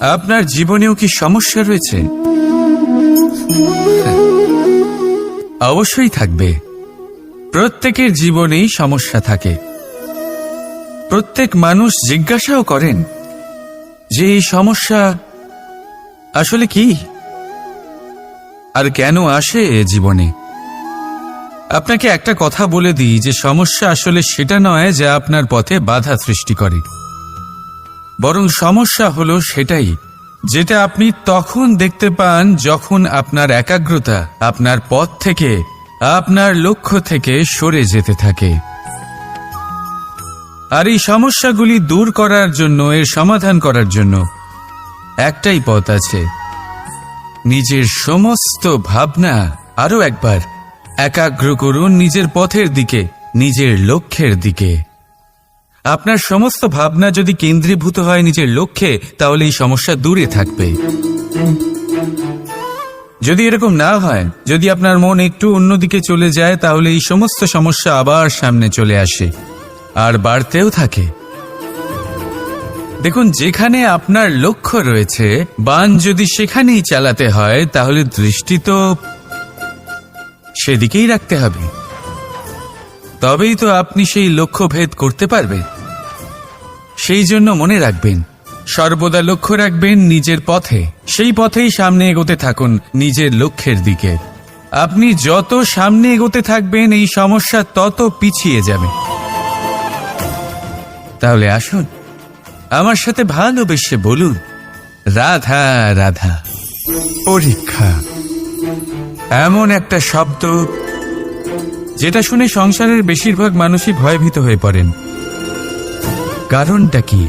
আপনার জীবনেও কি সমস্যা রয়েছে? অবশ্যই থাকবে। প্রত্যেকের জীবনেই সমস্যা থাকে। প্রত্যেক মানুষ জিজ্ঞাসাও করেন যে এই সমস্যা আসলে কি? আর কেন আসে এ জীবনে? আপনাকে একটা কথা বলে দিই যে সমস্যা আসলে সেটা নয় যা আপনার পথে বাধা সৃষ্টি করে। বরং সমস্যা হলো সেটাই, যেটা আপনি তখন দেখতে পান যখন আপনার একাগ্রতা আপনার পথ থেকে, আপনার লক্ষ্য থেকে সরে যেতে থাকে। আর এই সমস্যাগুলি দূর করার জন্য, এর সমাধান করার জন্য একটাই পথ আছে। নিজের সমস্ত ভাবনা আরও একবার একাগ্র করুন নিজের পথের দিকে, নিজের লক্ষ্যের দিকে। আপনার সমস্ত ভাবনা যদি কেন্দ্রীভূত হয় নিজের লক্ষ্যে, তাহলে এই সমস্যা দূরে থাকবে। যদি এরকম না হয়, যদি আপনার মন একটু অন্যদিকে চলে যায়, তাহলে এই সমস্ত সমস্যা আবার সামনে চলে আসে, আর বাড়তেও থাকে। দেখুন, যেখানে আপনার লক্ষ্য রয়েছে, বান যদি সেখানেই চালাতে হয়, তাহলে দৃষ্টি তো সেদিকেই রাখতে হবে। তবেই তো আপনি সেই লক্ষ্য ভেদ করতে পারবেন। সেই জন্য মনে রাখবেন সর্বদা লক্ষ্য রাখবেন নিজের পথে। সেই পথেই সামনে এগোতে থাকুন নিজের লক্ষ্যের দিকে। আপনি যত সামনে এগোতে থাকবেন এই সমস্যা তত পিছিয়ে যাবে। তাহলে আসুন আমার সাথে ভালোবেসে বলুন রাধা রাধা। পরীক্ষা। এমন একটা শব্দ যেটা শুনে সংসারের বেশিরভাগ মানুষই ভয়ভীত হয়ে পড়েন। কারণটা কি?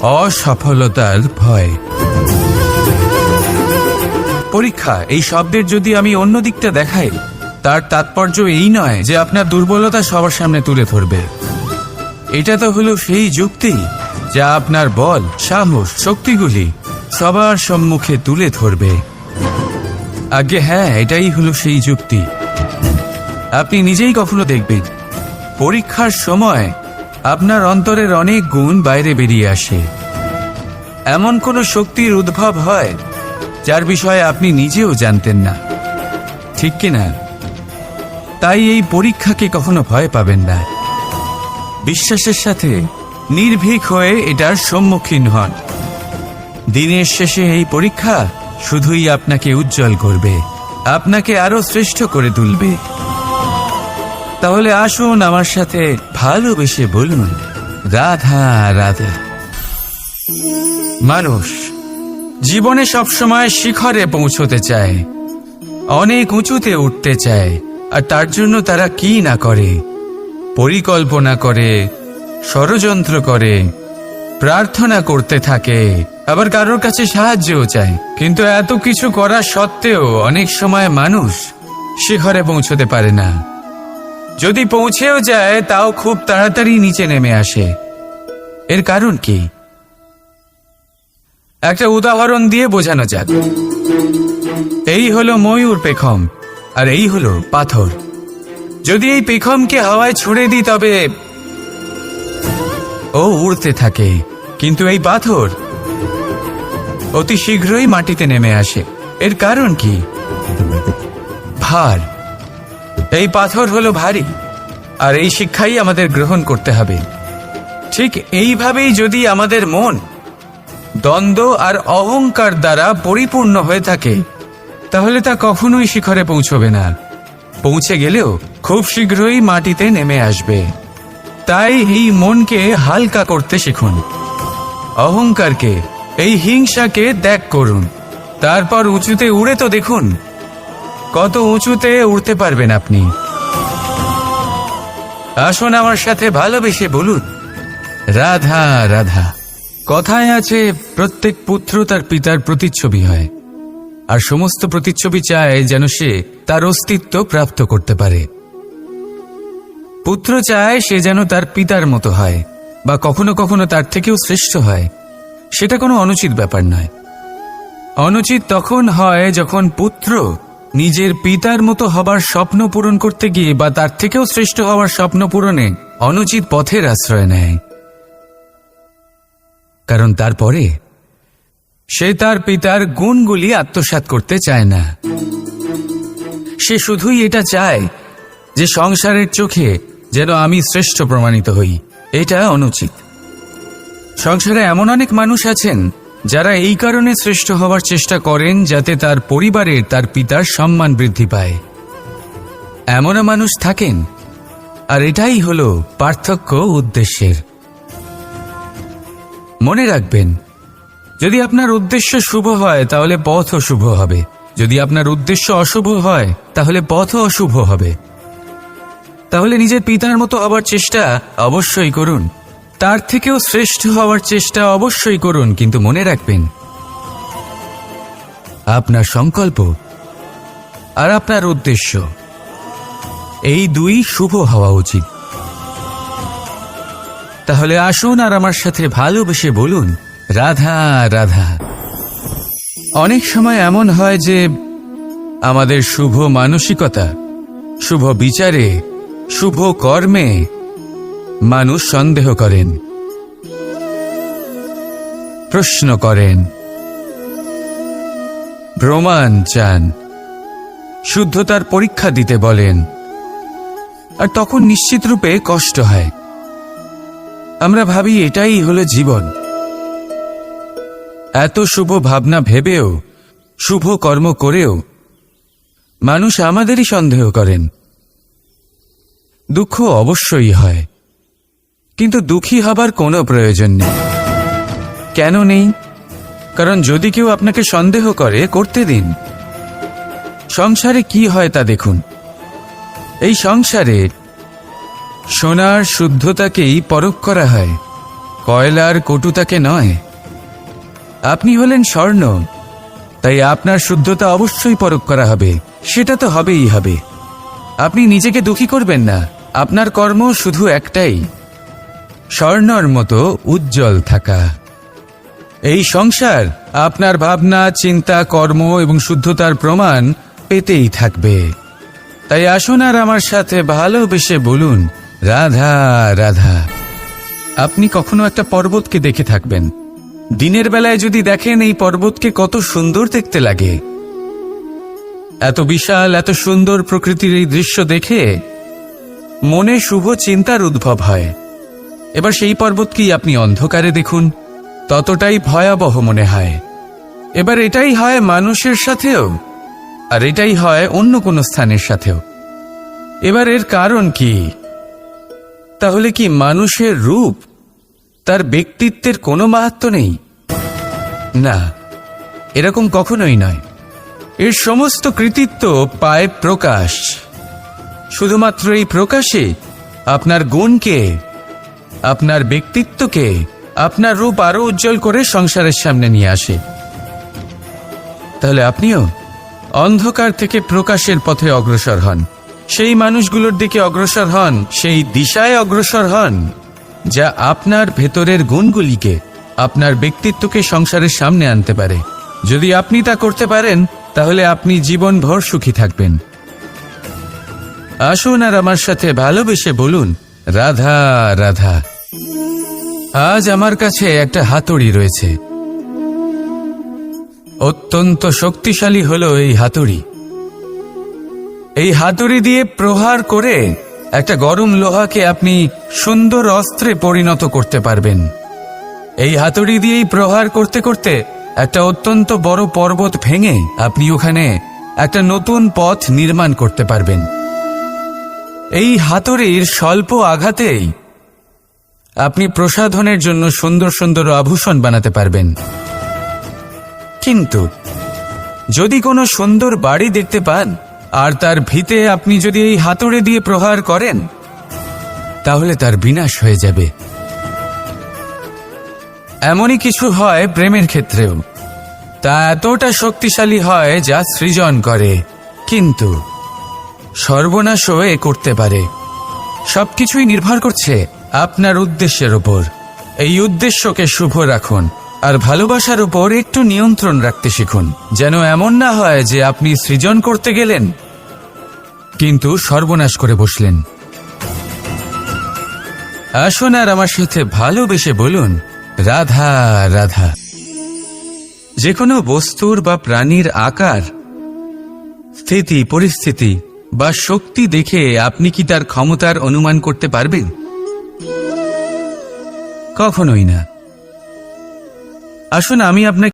অসফলতার ভয়। পরীক্ষা, এই শব্দের যদি আমি অন্য দিকটা দেখাই, তার তাৎপর্য এই নয় যে আপনার দুর্বলতা সবার সামনে তুলে ধরবে। এটা তো হলো সেই যুক্তি যা আপনার বল, সাহস, শক্তিগুলি সবার সম্মুখে তুলে ধরবে। আগে হ্যাঁ এটাই হলো সেই যুক্তি। আপনি নিজেই কখনো দেখবেন, পরীক্ষার সময় আপনার অন্তরের অনেক গুণ বাইরে বেরিয়ে আসে। এমন কোনো শক্তির উদ্ভব হয়, যার বিষয়ে আপনি নিজেও জানতেন না। ঠিক কিনা? তাই এই পরীক্ষাকে কখনো ভয় পাবেন না। বিশ্বাসের সাথে নির্ভীক হয়ে এটার সম্মুখীন হন। দিনের শেষে এই পরীক্ষা শুধুই আপনাকে উজ্জ্বল করবে, আপনাকে আরও শ্রেষ্ঠ করে তুলবে। তাহলে আসুন আমার সাথে ভালোবেসে বলুন, রাধা রাধা। মানুষ, জীবনে সবসময় শিখরে পৌঁছতে চায়, অনেক উঁচুতে উঠতে চায়, আর তার জন্য তারা কি না করে? পরিকল্পনা করে, ষড়যন্ত্র করে, প্রার্থনা করতে থাকে, আবার কারোর কাছে সাহায্যও চায়। কিন্তু এত কিছু করা সত্ত্বেও অনেক সময় মানুষ শিখরে পৌঁছতে পারে না। যদি পৌঁছেও যায়, তাও খুব তাড়াতাড়ি নিচে নেমে আসে। এর কারণ কি? একটা উদাহরণ দিয়ে বোঝানো যাক। এই হলো ময়ূর পেখম, আর এই হলো পাথর। যদি এই পেখমকে হাওয়ায় ছুড়ে দিই, তবে ও উড়তে থাকে, কিন্তু এই পাথর অতি শীঘ্রই মাটিতে নেমে আসে। এর কারণ কি? ভার। এই পাথর হলো ভারী, আর এই শিক্ষাই আমাদের গ্রহণ করতে হবে। ঠিক এইভাবেই যদি আমাদের মন দ্বন্দ্ব আর অহংকার দ্বারা পরিপূর্ণ হয়ে থাকে, তাহলে তা কখনোই শিখরে পৌঁছবে না। পৌঁছে গেলেও খুব শীঘ্রই মাটিতে নেমে আসবে। তাই এই মনকে হালকা করতে শিখুন। অহংকারকে, এই হিংসাকে ত্যাগ করুন। তারপর উঁচুতে উড়ে তো দেখুন কত উঁচুতে উড়তে পারবেন আপনি? আসুন আমার সাথে ভালোবেসে বলুন। রাধা রাধা, কথায় আছে প্রত্যেক পুত্র তার পিতার প্রতিচ্ছবি হয়। আর সমস্ত প্রতিচ্ছবি চায় যেন সে তার অস্তিত্ব প্রাপ্ত করতে পারে। পুত্র চায় সে যেন তার পিতার মতো হয়, বা কখনো কখনো তার থেকেও শ্রেষ্ঠ হয়। সেটা কোনো অনুচিত ব্যাপার নয়। অনুচিত তখন হয় যখন পুত্র নিজের পিতার মতো হবার স্বপ্ন পূরণ করতে গিয়ে বা তার থেকেও শ্রেষ্ঠ হওয়ার স্বপ্ন পূরণে অনুচিত পথের আশ্রয় নেয়। কারণ তারপরে সে তার পিতার গুণগুলি আত্মসাৎ করতে চায় না। সে শুধুই এটা চায় যে সংসারের চোখে যেন আমি শ্রেষ্ঠ প্রমাণিত হই। এটা অনুচিত। সংসারে এমন অনেক মানুষ আছেন যারা এই কারণে শ্রেষ্ঠ হওয়ার চেষ্টা করেন যাতে তার পরিবারের তার পিতার সম্মান বৃদ্ধি পায়। এমনও মানুষ থাকেন। আর এটাই হল পার্থক্য উদ্দেশ্যের। মনে রাখবেন, যদি আপনার উদ্দেশ্য শুভ হয়, তাহলে পথও শুভ হবে। যদি আপনার উদ্দেশ্য অশুভ হয়, তাহলে পথও অশুভ হবে। তাহলে নিজের পিতার মতো হবার চেষ্টা অবশ্যই করুন। তার থেকেও শ্রেষ্ঠ হওয়ার চেষ্টা অবশ্যই করুন, কিন্তু মনে রাখবেন, আপনার সংকল্প আর আপনার উদ্দেশ্য, এই দুই শুভ হওয়া উচিত। তাহলে আসুন আর আমার সাথে ভালোবেসে বলুন, রাধা রাধা। অনেক সময় এমন হয় যে আমাদের শুভ মানসিকতা, শুভ বিচারে, শুভ কর্মে মানুষ সন্দেহ করেন, প্রশ্ন করেন, প্রমাণ চান, শুদ্ধতার পরীক্ষা দিতে বলেন, আর তখন নিশ্চিত রূপে কষ্ট হয়। আমরা ভাবি এটাই হলো জীবন। এত শুভ ভাবনা ভেবেও, শুভ কর্ম করেও মানুষ আমাদেরই সন্দেহ করেন। দুঃখ অবশ্যই হয়। কিন্তু দুঃখী হবার কোনো প্রয়োজন নেই। কেন নেই? কারণ যদি কেউ আপনাকে সন্দেহ করে, করতে দিন। সংসারে কি হয় তা দেখুন। এই সংসারে সোনার শুদ্ধতাকেই পরখ করা হয়, কয়লার কটুতাকে নয়। আপনি হলেন স্বর্ণ, তাই আপনার শুদ্ধতা অবশ্যই পরখ করা হবে, সেটা তো হবেই হবে। আপনি নিজেকে দুঃখী করবেন না, আপনার কর্ম শুধু একটাই। স্বর্ণর মতো উজ্জ্বল থাকা। এই সংসার আপনার ভাবনা, চিন্তা, কর্ম এবং শুদ্ধতার প্রমাণ পেতেই থাকবে। তাই আসুন আর আমার সাথে ভালোবেসে বলুন, রাধা রাধা, আপনি কখনো একটা পর্বতকে দেখে থাকবেন। দিনের বেলায় যদি দেখেন এই পর্বতকে কত সুন্দর দেখতে লাগে। এত বিশাল, এত সুন্দর প্রকৃতির এই দৃশ্য দেখে মনে শুভ চিন্তার উদ্ভব হয়। এবার সেই পর্বতকেই আপনি অন্ধকারে দেখুন? ততটাই ভয়াবহ মনে হয়। এবার এটাই হয় মানুষের সাথেও, আর এটাই হয় অন্য কোনো স্থানের সাথেও। এবার এর কারণ কি? তাহলে কি মানুষের রূপ তার ব্যক্তিত্বের কোনো মাহাত্ম নেই? না, এরকম কখনোই নয়। এর সমস্ত কৃতিত্ব পায় প্রকাশ। শুধুমাত্র এই প্রকাশে আপনার গুণকে আপনার ব্যক্তিত্বকে আপনার রূপ আরও উজ্জ্বল করে সংসারের সামনে নিয়ে আসে। তাহলে আপনিও অন্ধকার থেকে প্রকাশের পথে অগ্রসর হন। সেই মানুষগুলোর দিকে অগ্রসর হন, সেই দিশায় অগ্রসর হন, যা আপনার ভেতরের গুণগুলিকে, আপনার ব্যক্তিত্বকে সংসারের সামনে আনতে পারে। যদি আপনি তা করতে পারেন, তাহলে আপনি জীবনভর সুখী থাকবেন। আসুন আর আমার সাথে ভালোবেসে বলুন, রাধা রাধা। আজ আমার কাছে একটা হাতুড়ি রয়েছে। অত্যন্ত শক্তিশালী হলো এই হাতুড়ি। এই হাতুড়ি দিয়ে প্রহার করে একটা গরম লোহাকে আপনি সুন্দর অস্ত্রে পরিণত করতে পারবেন। এই হাতুড়ি দিয়েই প্রহার করতে করতে একটা অত্যন্ত বড় পর্বত ভেঙে আপনি ওখানে একটা নতুন পথ নির্মাণ করতে পারবেন। এই হাতুড়ির স্বল্প আঘাতেই আপনি প্রসাধনের জন্য সুন্দর সুন্দর আভূষণ বানাতে পারবেন। কিন্তু, যদি কোনো সুন্দর বাড়ি দেখতে পান, আর তার ভিতে আপনি যদি এই হাতুড়ে দিয়ে প্রহার করেন, তাহলে তার বিনাশ হয়ে যাবে। এমনই কিছু হয় প্রেমের ক্ষেত্রেও। তা এতটা শক্তিশালী হয় যা সৃজন করে। কিন্তু, সর্বনাশও এ করতে পারে। সবকিছুই নির্ভর করছে আপনার উদ্দেশ্যের ওপর এই উদ্দেশ্যকে শুভ রাখুন, আর ভালোবাসার উপর একটু নিয়ন্ত্রণ রাখতে শিখুন, যেন এমন না হয় যে আপনি সৃজন করতে গেলেন, কিন্তু সর্বনাশ করে বসলেন। আসুন আর আমার সাথে ভালোবেসে বলুন, রাধা রাধা। যে কোনো বস্তুর বা প্রাণীর আকার, স্থিতি, পরিস্থিতি বা শক্তি দেখে আপনি কি তার ক্ষমতার অনুমান করতে পারবেন? কখনোই না। আসুন আমি আপনাকে